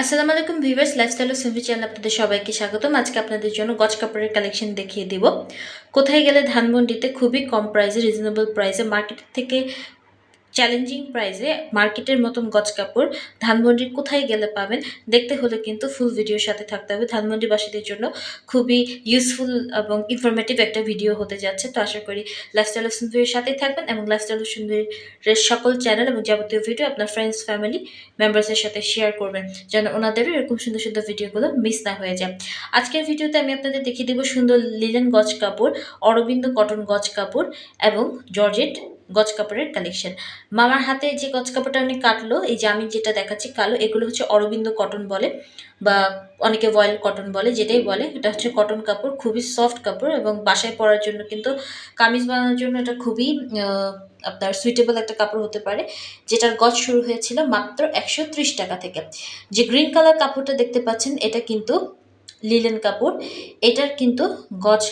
আসসালামু আলাইকুম viewers lifestyle ও সেলফি চ্যানেল আপনাদের সবাইকে স্বাগতম। আজকে আপনাদের জন্য গজ কাপড়ের কালেকশন দেখিয়ে দিব। কোথায় গেলে ধানমন্ডিতে খুবই কম প্রাইসে রিজনেবল প্রাইসে মার্কেট থেকে চ্যালেঞ্জিং প্রাইসে মার্কেটের মতন গজ কাপড় ধানমন্ডির কোথায় গেলে পাবেন দেখতে হলে কিন্তু ফুল ভিডিওর সাথে থাকতে হবে। ধানমন্ডিবাসীদের জন্য খুবই ইউজফুল এবং ইনফরমেটিভ একটা ভিডিও হতে যাচ্ছে। তো আশা করি লাইফস্টাইল অফ সুন্দরীর সাথেই থাকবেন এবং লাইফস্টাইল অফ সুন্দরীর সকল চ্যানেল এবং যাবতীয় ভিডিও আপনার ফ্রেন্ডস ফ্যামিলি মেম্বার্সের সাথে শেয়ার করবেন যেন ওনাদেরও এরকম সুন্দর সুন্দর ভিডিওগুলো মিস না হয়ে যায়। আজকের ভিডিওতে আমি আপনাদের দেখিয়ে দেবো সুন্দর লিলেন গজ কাপড়, অরবিন্দ কটন গজ কাপড় এবং জর্জেট গজ কাপড়ের কালেকশন মামার হাতে যে গজ কাপড়টা উনি কাটলো, এই যে আমি যেটা দেখাচ্ছি কালো, এগুলো হচ্ছে অরবিন্দ কটন বলে বা অনেকে ভয়েল কটন বলে, যেটাই বলে, এটা হচ্ছে কটন কাপড়, খুবই সফট কাপড় এবং বাসায় পরার জন্য কিন্তু কামিজ বানানোর জন্য এটা খুবই আপনার সুইটেবল একটা কাপড় হতে পারে, যেটার গজ শুরু হয়েছিল মাত্র একশো ত্রিশ টাকা থেকে। যে গ্রিন কালার কাপড়টা দেখতে পাচ্ছেন, এটা কিন্তু লিলেন কাপড়, এটার কিন্তু গজ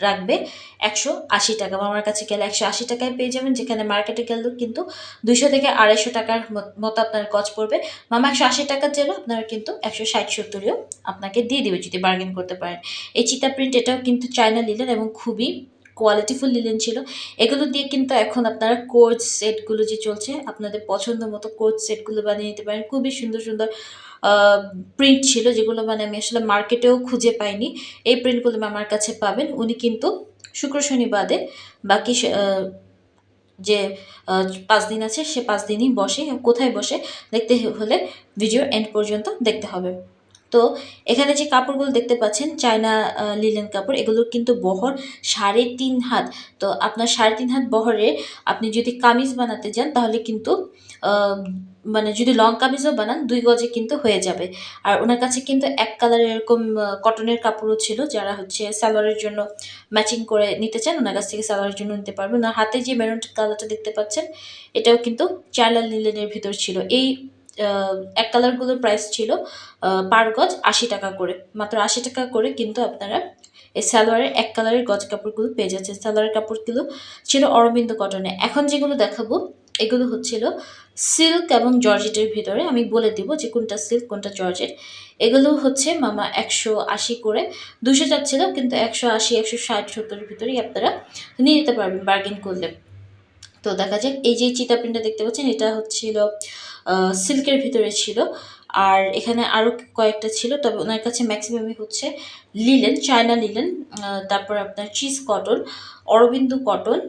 রাখবে একশো আশি টাকা। আমার কাছে গেলে একশো আশি টাকায় পেয়ে যাবেন, যেখানে মার্কেটে গেলেও কিন্তু দুশো থেকে আড়াইশো টাকার মত- আপনার কচ পড়বে। মামা, একশো আশি টাকার জন্য আপনারা কিন্তু একশো ষাট, সত্তরেও আপনাকে দিয়ে দেবে যদি বার্গেন করতে পারেন। এই চিতা প্রিন্ট এটাও কিন্তু চায়না লিলেন এবং খুবই কোয়ালিটিফুল লিলেন ছিল। এগুলো দিয়ে কিন্তু এখন আপনারা কোচ সেটগুলো যে চলছে, আপনাদের পছন্দ মতো কোচ সেটগুলো বানিয়ে নিতে পারেন। খুবই সুন্দর সুন্দর প্রিন্ট ছিল যেগুলো মানে আমি আসলে মার্কেটেও খুঁজে পাইনি। এই প্রিন্টগুলো আমার কাছে পাবেন। উনি কিন্তু শুক্র শনি বাদে বাকি যে পাঁচ দিন আছে, সে পাঁচ দিনই বসে। কোথায় বসে? দেখতে হলে ভিডিও এন্ড পর্যন্ত দেখতে হবে। তো এখানে যে কাপড়গুলো দেখতে পাচ্ছেন, চায়না লিলেন কাপড়, এগুলো কিন্তু বহর সাড়ে তিন হাত। তো আপনার সাড়ে তিন হাত বহরে আপনি যদি কামিজ বানাতে যান, তাহলে কিন্তু মানে যদি লং কামিজও বানান, দুই গজে কিন্তু হয়ে যাবে। আর ওনার কাছে কিন্তু এক কালারের এরকম কটনের কাপড়ও ছিল, যারা হচ্ছে সালোয়ারের জন্য ম্যাচিং করে নিতে চান, ওনার কাছ থেকে সালোয়ারের জন্য নিতে পারবেন। ওনার হাতে যে মেরুন কালারটা দেখতে পাচ্ছেন, এটাও কিন্তু চায়না লিলেনের ভিতর ছিল। এই এক কালারগুলোর প্রাইস ছিল পার গজ আশি টাকা করে। মাত্র আশি টাকা করে কিন্তু আপনারা এই সালোয়ারের এক কালারের গজ কাপড়গুলো পেয়ে যাচ্ছেন। সালোয়ারের কাপড়গুলো ছিল অরবিন্দ কটনে। এখন যেগুলো দেখাবো, এগুলো হচ্ছিল সিল্ক এবং জর্জেটের ভিতরে। আমি বলে দিব যে কোনটা সিল্ক, কোনটা জর্জেট। এগুলো হচ্ছে মামা একশো আশি করে। দুশো যাচ্ছিল কিন্তু একশো আশি, একশো ষাট সত্তরের ভিতরেই আপনারা নিয়ে নিতে পারবেন বার্গেন করলে। তো দেখা যাক, এই যে চিতা প্রিন্টটা দেখতে পাচ্ছেন, এটা হচ্ছিল সিল্কের ভিতরে ছিল। আর এখানে আরও কয়েকটা ছিল, তবে ওনার কাছে ম্যাক্সিমামই হচ্ছে লিলেন, চায়না লিলেন তারপর আপনার চিজ কটন, অরবিন্দু কটন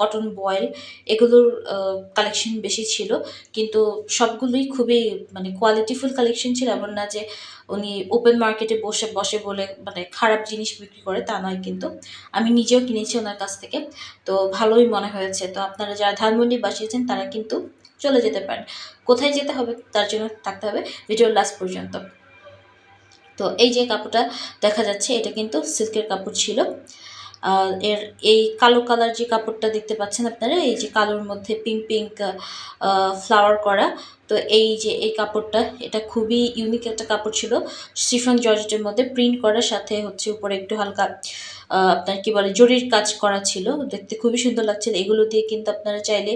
কটন বয়েল এগুলোর কালেকশন বেশি ছিল। কিন্তু সবগুলোই খুবই মানে কোয়ালিটিফুল কালেকশন ছিল, এমন না যে উনি ওপেন মার্কেটে বসে বসে বলে মানে খারাপ জিনিস বিক্রি করে, তা নয় কিন্তু আমি নিজেও কিনেছি ওনার কাছ থেকে। তো ভালোই মনে হয়েছে। তো আপনারা যারা ধানমন্ডি বাসিয়েছেন, তারা কিন্তু চলে যেতে পারেন। কোথায় যেতে হবে, তার জন্য থাকতে হবে ভিডিওর লাস্ট পর্যন্ত। তো এই যে কাপড়টা দেখা যাচ্ছে, এটা কিন্তু সিল্কের কাপড় ছিল। এর এই কালো কালার যে কাপড়টা দেখতে পাচ্ছেন আপনারা এই যে কালোর মধ্যে পিঙ্ক পিঙ্ক ফ্লাওয়ার করা তো এই যে এই কাপড়টা এটা খুবই ইউনিক একটা কাপড় ছিল। শিফন জর্জেটের মধ্যে প্রিন্ট করার সাথে হচ্ছে উপরে একটু হালকা আপনার কি বলে জরির কাজ করা ছিল। দেখতে খুবই সুন্দর লাগছিল এগুলো দিয়ে কিন্তু আপনারা চাইলে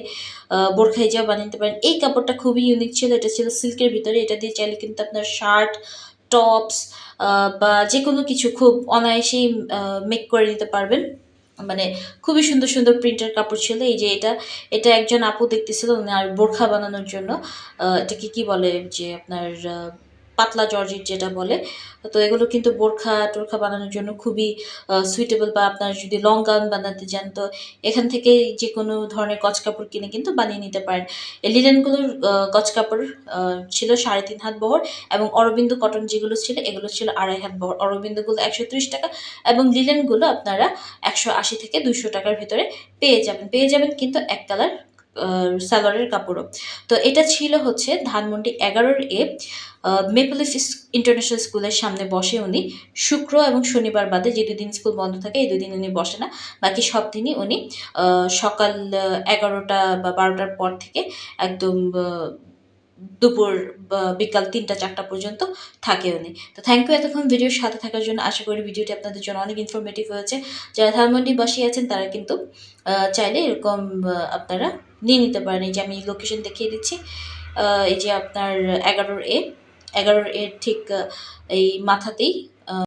আহ, বোরখা হিজাব বানিয়ে নিতে পারেন। এই কাপড়টা খুবই ইউনিক ছিল। এটা ছিল সিল্কের ভিতরে। এটা দিয়ে চাইলে কিন্তু আপনার শার্ট টপস বা যে কোনো কিছু খুব অনায়াসেই মেক করে নিতে পারবেন। মানে খুবই সুন্দর সুন্দর প্রিন্টের কাপড় ছিল। এই যে এটা এটা একজন আপু দেখতেছিল আর বোরখা বানানোর জন্য। এটাকে কি বলে যে আপনার পাতলা জর্জেট যেটা বলে, তো এগুলো কিন্তু বোরখা টোরখা বানানোর জন্য খুবই সুইটেবল বা আপনার যদি লং গাউন বানাতে চান, তো এখান থেকে যে কোনো ধরনের গজ কাপড় কিনে কিন্তু বানিয়ে নিতে পারেন। এই লিলেনগুলোর গজ কাপড় ছিল সাড়ে তিন হাত বহর এবং অরবিন্দ কটন যেগুলো ছিল, এগুলো ছিল আড়াই হাত বহর। অরবিন্দগুলো একশো ত্রিশ টাকা এবং লিলেনগুলো আপনারা একশো আশি থেকে দুশো টাকার ভিতরে পেয়ে যাবেন। পেয়ে যাবেন কিন্তু এক কালার সালোয়ারের কাপড়ও। তো এটা ছিল হচ্ছে ধানমন্ডি এগারোর এ মেপলিফ ইন্টারন্যাশনাল স্কুলের সামনে বসে উনি শুক্র এবং শনিবার বাদে যে দুদিন স্কুল বন্ধ থাকে, এই দুদিন উনি বসে না। বাকি সব দিনই উনি সকাল এগারোটা বা বারোটার পর থেকে একদম দুপুর বিকাল তিনটা, চারটা পর্যন্ত থাকে উনি। তো থ্যাংক ইউ এতক্ষণ ভিডিওর সাথে থাকার জন্য আশা করি ভিডিওটি আপনাদের জন্য অনেক ইনফরমেটিভ হয়েছে। যারা ধানমন্ডি বাসী আছেন, তারা কিন্তু চাইলে এরকম আপনারা নিয়ে নিতে পারেন। এই যে আমি লোকেশন দেখিয়ে দিচ্ছি। এই যে আপনার এগারোর এ এগারোর এর ঠিক এই মাথাতেই